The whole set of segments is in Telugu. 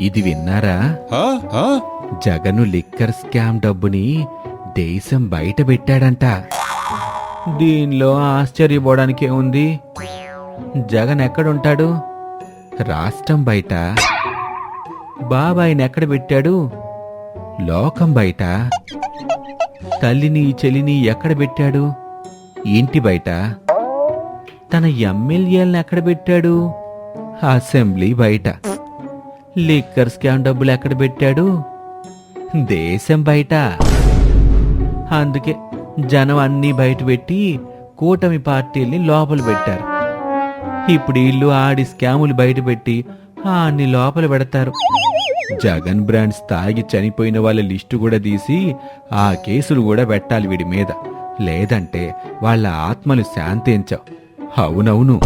ఇది విన్నారా? జగను లిక్కర్ స్కామ్ డబ్బుని దేశం బయట పెట్టాడంట. దీనిలో ఆశ్చర్యపోవడానికి ఉంది జగన్ ఎక్కడుంటాడు? రాష్ట్రం బయట. బాబాయిని ఎక్కడ పెట్టాడు? లోకం బయట. తల్లిని చెల్లిని ఎక్కడ పెట్టాడు? ఇంటి బయట. తన ఎమ్మెల్యేలను ఎక్కడ పెట్టాడు? అసెంబ్లీ బయట. లిక్కర్ స్కామ్ డబ్బులు ఎక్కడ పెట్టాడు? దేశం బయట. అందుకే జనం అన్నీ బయట పెట్టి కూటమి పార్టీల్ని లోపల పెట్టారు. ఇప్పుడు ఇల్లు ఆడి స్కాములు బయట పెట్టి అన్ని లోపల పెడతారు. జగన్ బ్రాండ్స్ తాగి చనిపోయిన వాళ్ళ లిస్టు కూడా తీసి ఆ కేసులు కూడా పెట్టాలి వీడి మీద. లేదంటే వాళ్ళ ఆత్మలు శాంతించవు. అవునవును.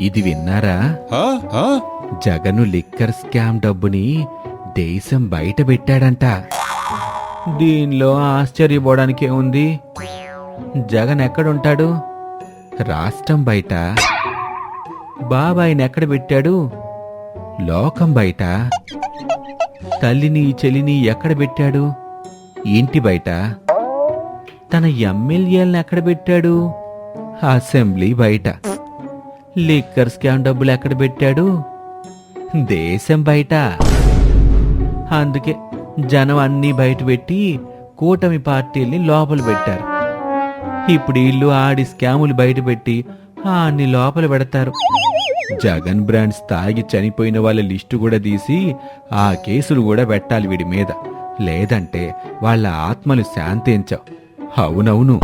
ఇది విన్నారా? జగను లిక్కర్ స్కామ్ డబ్బుని దేశం బయట పెట్టాడంట. దీనిలో ఆశ్చర్యపోవడానికి ఉంది. జగన్ ఎక్కడుంటాడు? రాష్ట్రం బయట. బాబాయిని ఎక్కడ పెట్టాడు? లోకం బయట. తల్లిని చెల్లిని ఎక్కడ పెట్టాడు? ఇంటి బయట. తన ఎమ్మెల్యేలను ఎక్కడ పెట్టాడు? అసెంబ్లీ బయట. లిక్కర్ స్కామ్ డబ్బులు ఎక్కడ పెట్టాడు? దేశం బయట. అందుకే జనం అన్నీ బయట పెట్టి కూటమి పార్టీల్ని లోపల పెట్టారు. ఇప్పుడు ఇల్లు ఆడి స్కాములు బయట పెట్టి అన్ని లోపల పెడతారు. జగన్ బ్రాండ్స్ తాగి చనిపోయిన వాళ్ళ లిస్టు కూడా తీసి ఆ కేసులు కూడా పెట్టాలి వీడి మీద. లేదంటే వాళ్ళ ఆత్మలు శాంతించవు. అవునవును.